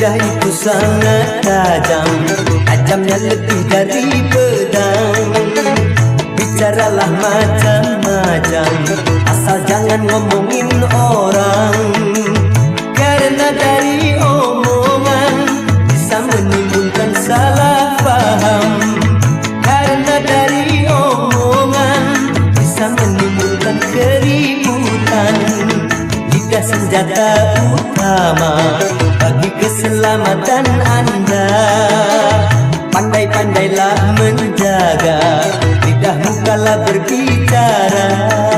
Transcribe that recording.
Lidah itu sangat tajam Tajamnya lebih dari pedang. Bicaralah macam-macam Asal jangan ngomongin orang. Karena dari omongan Bisa menimbulkan salah faham. Karena dari omongan Bisa menimbulkan keributan. Lidah senjata utama Bagi keselamatan anda. Pandai-pandailah menjaga. Lidahmu kala berbicara